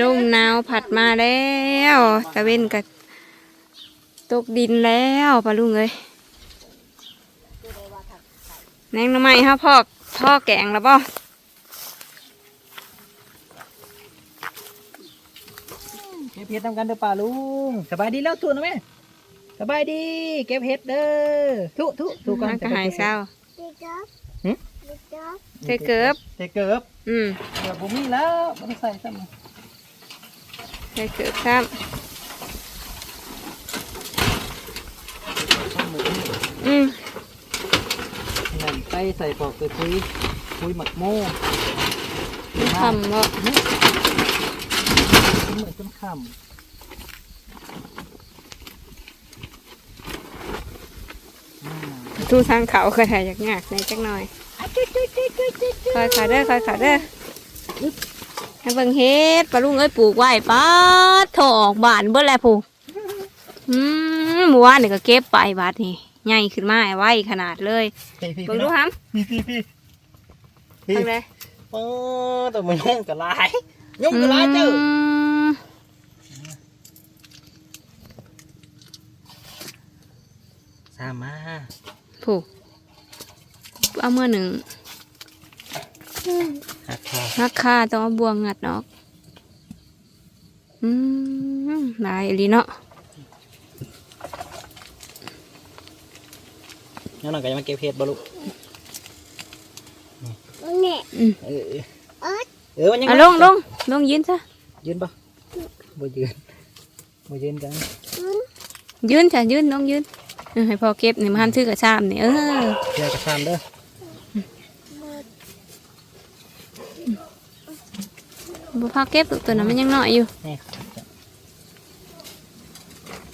ลมหนาวผัดมาแล้วตะเว้นกับตกดินแล้วปลาลุงเอ้ยแนงหน้ำไม้ฮะพ่อพ่อแกงแล้วป่เก็บเห็ดทำกันเด้อป่าลุงสบายดีแล้วทุนนะแม่สบายดี เก็บเห็ดเด้อทุทุทุก่อนมันก็หายเศร้าหึเทเกิบเทเกิบอืมเดี๋ยวผมมีแล้วไม่ได้ใส่ซ้ำ เทเกิบครับซ้ำหมูอืมนั่นใส่ใส่ปอกไปคุยคุยหมักโม่ทำบ่เหมือนจนค่ำอืมทูทางเขาเคยถ่ายยากๆในจักหน่อยคอยขาเด้อคอยขาเด้อ ให้เบิ่งเฮ็ดปลาลุงเอ้ยปลูกไว้ป้าดโถออกบานเบิ่แล้วผูกอืมเมื่อวานนี่ก็เก็บไปบาดนี่ใหญ่ขึ้นมาไว้ขนาดเลยพี่พี่เบิ่งดูฮัมพี่พี่พี่พี่ทางใดเออแต่มันยุ่งกับลายยุ่งกับลายเจ้าอืมสามมาผูกเอาเมื่อหนึ่งหักคอ ราคาต้องเอาบวงงัดออกอืมหลายอีหลีเนาะงั้นหน่อยก็จะมาเก็บเห็ดบ่ลูกอืมเออเออเออมันยังเอาลงลงลงยืนซะยืนปะบ่ยืนบ่ยืนกันยืนจ้ะยืนน้องยืนเออให้พอเก็บนี่มาหันซื้อกระชามนี่เออเดี๋ยวกระซามเด้อ บุพาเก็บลูกตัวนั้นมันยังน้อยอยู่นี่ครับจ้ะ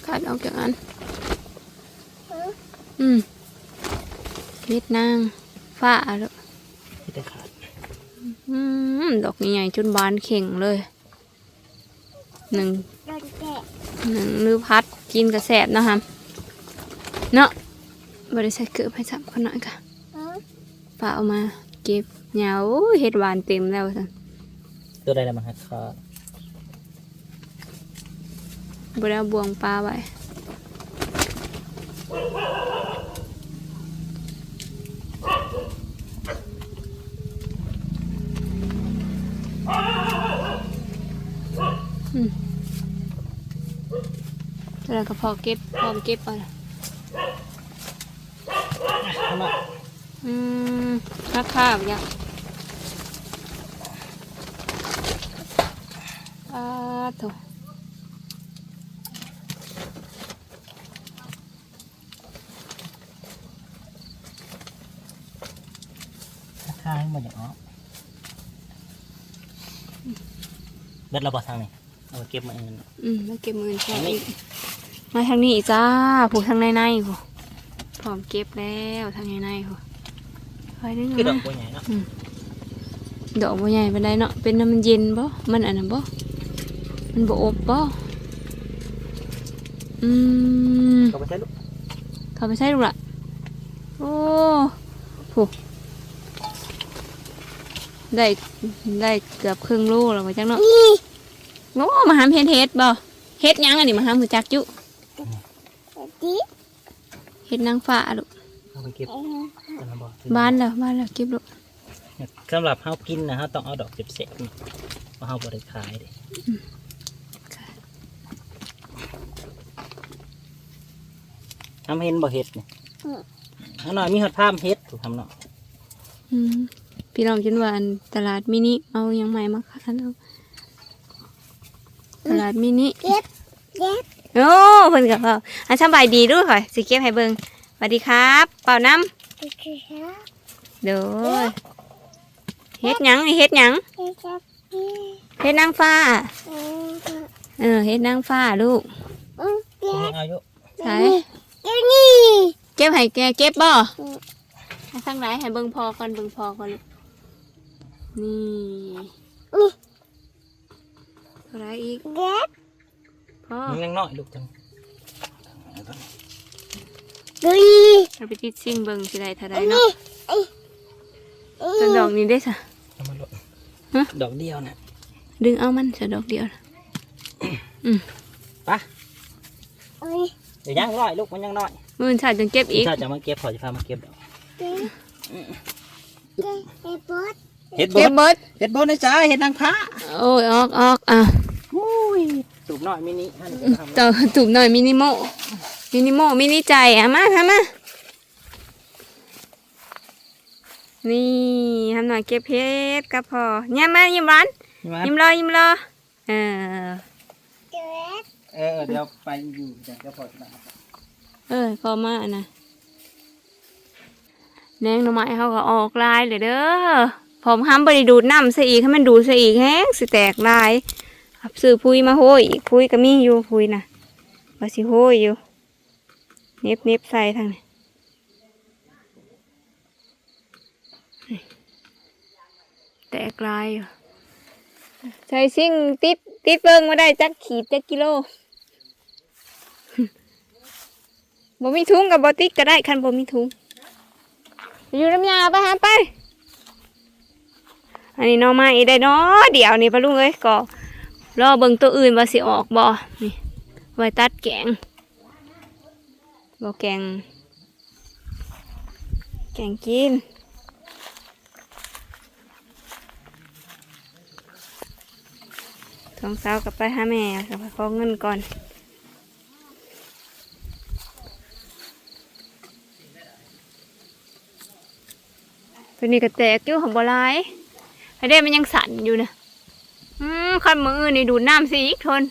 ขาดออกจากอันอืมเฮ็ดนางฝ้าลูกที่ได้ขาดอืมดอกใหญ่ๆจนบานเข่งเลยหนึ่งหนึ่งมือพัดกินกระแสบเนาะฮะเนาะบริษัทเกือบให้สับคนหน่อยค่ะป้าเอามาเก็บเหงาเฮ็ดหวานเต็มแล้วสัน ตัวใดแล้วมันหักคอบริเอาบวงปลาไว้อืมแล้วก็พอเก็บพร้อมเก็บเอาล่ะเอามาอืมราคาแบบยั อ่าโถหักคาให้มันอย่างอ้อเบ็ดเราบ่ทางนี่เอาไปเก็บมาเองอืมมาเก็บมือพออีกมาทางนี้อีกจ้าผูกทางในในผูพร้อมเก็บแล้วทางในในผูคอยดึงคือดเอาอกมาบัวใหญ่เนาะดอกบัวใหญ่ปานใดเนาะเป็นน้ำมันเย็นบ่มันอันนั้นบ่ มันบ่อบบ่อืมก็ไปใช้ลูกเข้าไปใช่ลูกละโอ้ผูได้ได้เกือบครึ่งลูกแล้วว่าจังเนาะโอ้มาหามเฮ็ดเฮ็ดบ่เฮ็ดหยังอันนี้มาหามหูจักจุเฮ็ดนางฟ้าลูกเอาไปเก็บกันละบ่บ้านแล้วบ้านแล้วเก็บลูกสำหรับเฮากินนะฮะต้องเอาดอกเจ็บๆนี่เพราะเฮาบ่ได้ขายเด้ ทำเห็นบ่เห็ดนี่เอาหน่อยมีหอดภาพเห็ดถูกทำเนาะอืมพี่น้องจนว่าอันตลาดมินิเอาหยังใหม่มาขายแล้วตลาดมินิเก็บเก็บโอ้เพิ่นกับเขาอันสบายดีด้วยค่ะสิเก็บให้เบิ่งสวัสดีครับ เป่าน้เก็บเก็บำเด้อเฮ็ดหยังนี่เฮ็ดหยังเก็บเก็บเฮ็ดนางฟ้าเก็บเออเฮ็ดนางฟ้าลูกเก็บเอาอยู่ใช่เก็บนี่เก็บให้แกเก็บบ่อืมให้ทางไหนให้เบิ่งพอก่อนเบิ่งพอก่อนลูกนี่นี่อะไรอีกเก็บพ่อมันยังน้อยลูกจังดูนี่เราไปติดซิ่งเบิ่งสิได้เท่าใดนี่เนาะไอ้ต้นดอกนี้ได้ซะเอามาลูกฮะดอกเดียวนะดึงเอามันจะดอกเดียวนะไปเอ้ย เดี๋ยวยังน้อยลูกมันยังน้อยมือชาจังเก็บอีกถ้าจะมาเก็บขอจะพามาเก็บดอกเจ๊เจ๊เจ๊บอสเห็ดบเก็บดเบิดเห็ดบดนะจ๊ะเห็ดนางฟ้าโอ้ยออกออกอะอุ้ยตูบน้อยมินิท่านก็ทำเจ้าถูกหน่อยมินิโมมินิโมมินิใจอะมาทำมานี่ทำหน่อยเก็บเพชรก็พอเนี่ยมายิ้มหวานนี่มันยิ้มรอยิ้มรอเออเจ๊ เออเดี๋ยวไปอยู่เดี๋ยวจะพอจะมาเออพอมาอะนะแดงหน่อไม้เขาก็ออกลายเลยเด้อผมห้ามบริดูดน้ำซะอีกให้มันดูดซะอีกแห้งสิแตกลายครับซื้อพุยมาโห้ยอีกพุยก็มีอยู่พุยนะว่าสิโห้ยอยู่เน็บเน็บใส่ทางนี้แตกลายอยู่ ใส่ซิ่งติดติดเบิ้งมาได้จักขีดจักกิโลบ่มีถุงกับบอติกก็ได้คันบ่มีถุงอยู่น้ำยาไปหาไป อันนี้น้องไม้ได้เนาะเดี๋ยวนี่ปะลุงเอ้ยก็รอเบิ่งตัวอื่นว่าสิออกบ่นี่ไว้ตัดแกงบ่แกง แกงกิน ทองสาวกลับไปหาแม่กลับไปขอเงินก่อนตัวนี้ก็แตกอยู่ของบัวลายไอ้เด้มันยังสั่นอยู่นะอืมคันมือนี่ดูดน้ำสีอีกทน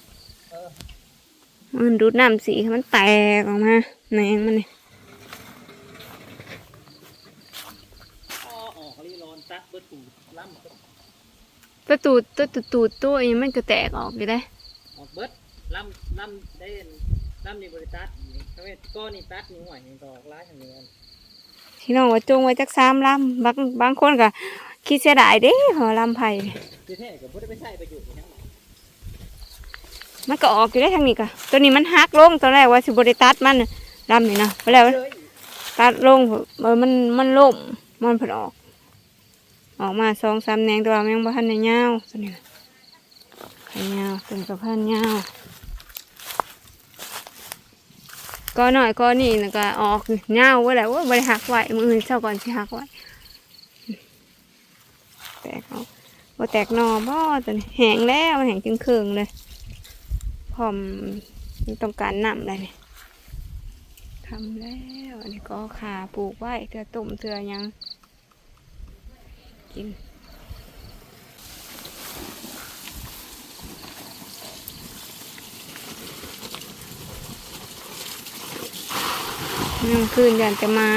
มือดูดน้ำสีมันแตกออกมาแหนงมันนี่อ๋อออกรีรอนตักเบิดตูล่ำ ตัวตูดตัวตูดตูดตัวนี้มันก็แตกออกอยู่ได้ออกเบิดล่ำล่ำได้ล่ำในบริษัทนี่ทำไมก้อนนี่ตัดนี่ห่วยนี่ดอกร้ายทางนี้ที่น้องว่าจงไว้จักสามลำบางบางคนก็คิดเสียดายเด้หอลำไผ่คือแท้กับพุทธไปใช้ประโยชน์ทั้งหมดมันก็ออกอยู่ได้ทางนี้ก็ตัวนี้มันหักลงตอนแรกว่าสิบริตัดมันน่ะลำนี่นะไปแล้วเลยตัดลงเออมันมันล่มมันผลออก ออกมาสองสามแนงตัวแมงบ่ทันได้ยาตัวนี้นะให้ยาวเป็นกับพันยาก็หน่อยก็นี่นะก็ออกยาวไว้แหละว่าบริหักไว้มือเช้าก่อนสิหักไว้แตกออกบ่แตกหนอบ่ตัวนี้แห้งแล้วแห้งจึงเคืองเลยพร้อมต้องการน้ำอะไรนี่ทำแล้ว อันนี้ก็ขาปลูกไว้เถื่อตุ่มเถื่อยัง กินยังคืนอยากจะมา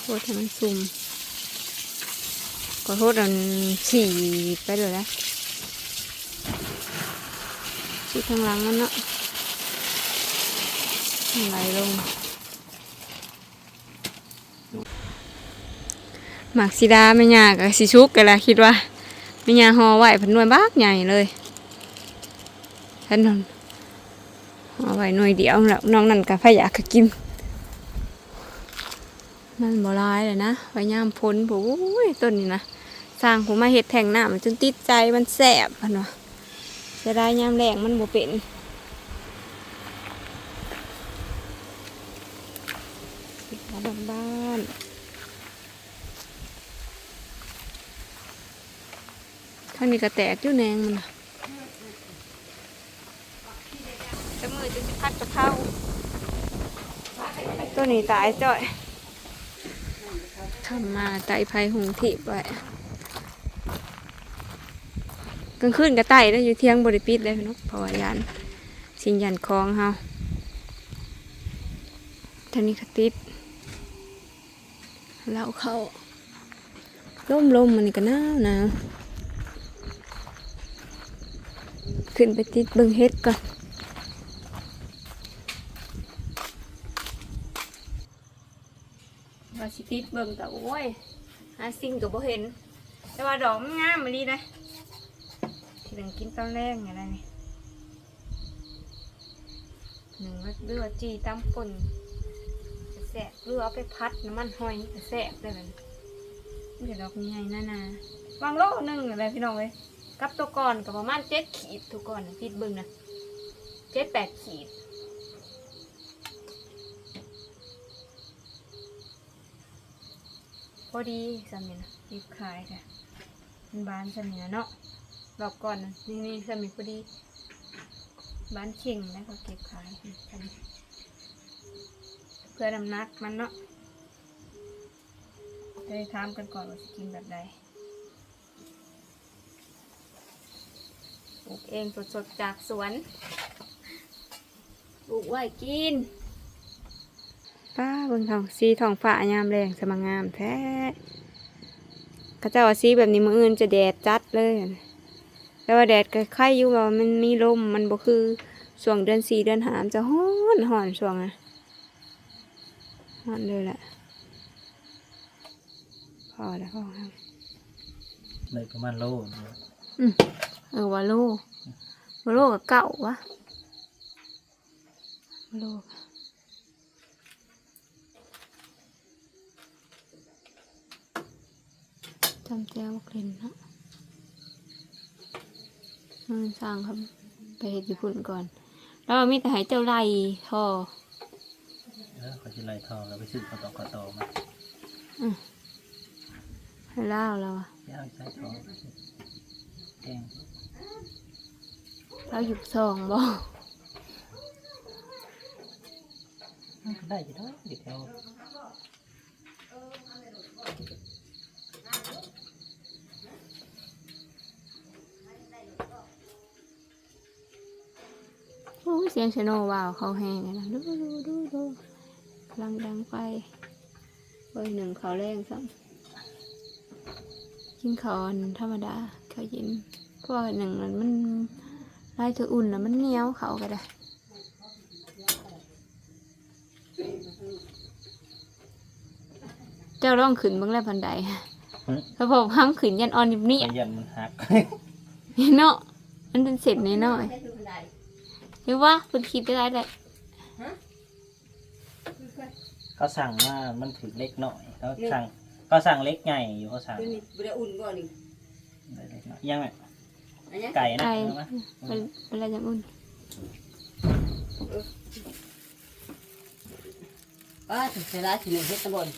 โคตรให้มันซุ่มขอโทษอันฉี่ไปเลยนะฉี่ข้างหลังมันเนาะ ไหลลงหมากสีดาไม่ยากกับสีชุกกันละคิดว่าไม่ยาหอไหวพันหน่วยบักใหญ่เลยท่านนนหอไหวหน่วยเดียวแล้วน้องนั่นกับพยากกินมันบ่ร้ายเลยนะไว้ยามพ้นผู้อุ้ยต้นนี่นะสร้างผมมาเห็ดแทงหน้ามันจนติดใจมันแสบพันวะเสียดายยามแรงมันบ่เป็น มาบ้านบ้านข้างนี้ก็แตกอยู่แนงมันน่ะจะมือจะสิพัดกระเพราตัวนี้ตายจ่อยทำมาไตไผ่หงทิพไว้กลางคืนก็ไต่ได้อยู่เที่ยงบริปิดเลยพี่นกเพราะว่ายันสิ่งยันคลองเฮาทางนี้ก็ติด เราเข้าล่มลมๆมันก็หนาวหนาวขึ้นไปติดเบิ่งเฮ็ดก่อนว่าสิติดเบิ่งแต่โอ้ยหาสิ่งก็บ่เห็น แต่ว่าดอกมันงามมาดีนะที่หนึ่งกินตอนแรกอย่างไรนี่หนึ่งเลือดจีตามปน ซ่บหรือเอาไปพัดน้ำมันหอยก็แซ่บได้เลยเดี๋ยวดอกใหญ่นานาวางโลหนึ่งอะไรพี่น้องเลยกับตัวก่อนกับประมาณเจ็ดขีดตัวก่อนพิดบึงนะเจ็ดแปดขีดพอดีสามีนะหยิบขายค่ะเป็นบ้านสามีนะเนาะรอบก่อนนี่นี่สามีพอดีบ้านเข่งแล้วก็เก็บขายสามี พื่อน้ำหนักมันเนาะจะได้ถามกันก่อนว่าจะกินแบบใดปลูกเองสดๆจากสวนปลูกไว้กิน ป้าเบิ่งทองสีทองฟ้ายามแรงสมางามแท้กระเจ้าว่าสีแบบนี้มืออื่นจะแดดจัดเลย แต่ว่าแดดก็ไข่อยู่ว่ามันมีลมมันบ่คือช่วงเดือนสี่เดือนหามจะฮ้อนฮ้อนช่วงน่ะ ฮ้อนเลยแหละพอแล้วพอครับเลยประมาณโลนึงเออวาโลวาโลกับเก่าวะวาโลจำแจ้วกลิ่นเนาะมันสร้างครับไปเห็ดญี่ปุ่นก่อน แล้วมีแต่ใหายเจ้าไล่ท่อ เออเขาจะไล่ทองแล้วไปซื้อข้าวตอกข้าวตอกมาให้เล่าวแล้วอะไปเอาใส่ทองแกงเราหยุดซองบ่มันก็ได้อยู่แล้วเดี๋ยวแถวโอ้ยเสียงชโนว้าวเขาแห้งเลยนะดูดูดูดูกำ ลังดังไปเบอร์หนึ่งเขาแรงซ้ำกินข้าวอันธรรมดาข้าวเย็นเพราะว่าหนึ่งมันมันลายเธออุ่นแล้วมันเหนียวเขาก็ได้เจ้าร้องขึ้นเบ้างแล้วพันใดเขาบอกห้ามขึ้นยันออนนิบนี่ไปยันมันหักเนาะมันเป็นเศษน้อยๆหรือว่าเป็นคิดได้แหละ เขาสั่งว่ามันถือเล็กหน่อยเขาสั่งเขาสั่งเล็กใหญ่อยู่เขาสั่งตัวนี้บ่ได้อุ่นบ่นี่เล็กหน่อยยังไงอันเนี้ยไก่นะไก่เอามาเป็นเป็นอะไรอย่างอุ่นป้าถึงเวลาสิหนึ่งเฮ็ดตะบน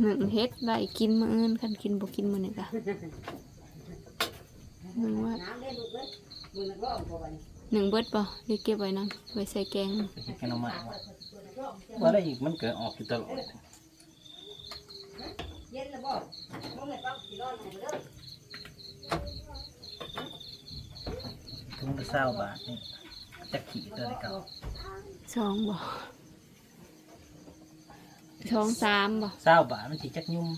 หนึ่งเฮ็ดใบกินมื้ออื่นคันกินบ่กินมื้อนี้ก็มึงว่าน้ำเล่นลูกเอ้ยมึงนักร้องบ่บัดนี้หนึ่งเบิดบ่หรือเก็บไว้นํไว้ใส่แกงไปเห็ดแกงหน่อไม้ ว่ะว่าได้อีกมันเกิดออกอยู่ตลอดเย็นแล้วบ่มึงไม่ต้องสิร้อนให้เด้อทุงละเศร้าบาทนี่จะขี่ตัวไหนเก่าสองบ่สองสามบ่เศร้าบาทมันสิจักยุ่ม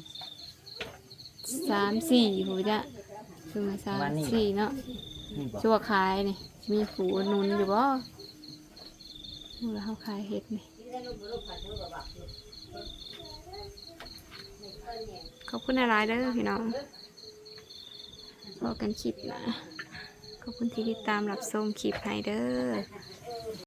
สามสี่หูจ้ะคือมาสามประมาณนี้สี่เนาะนี่บอกจั่วขายนี่มีฝูหนุนอยู่บ่ดูแล้วเขาขายเฮ็ดนี่ ขอบคุณอะไรเด้อพี่น้องบอกันคลิปนะ ขอบคุณที่ติดตามรับชมคลิปให้เด้อ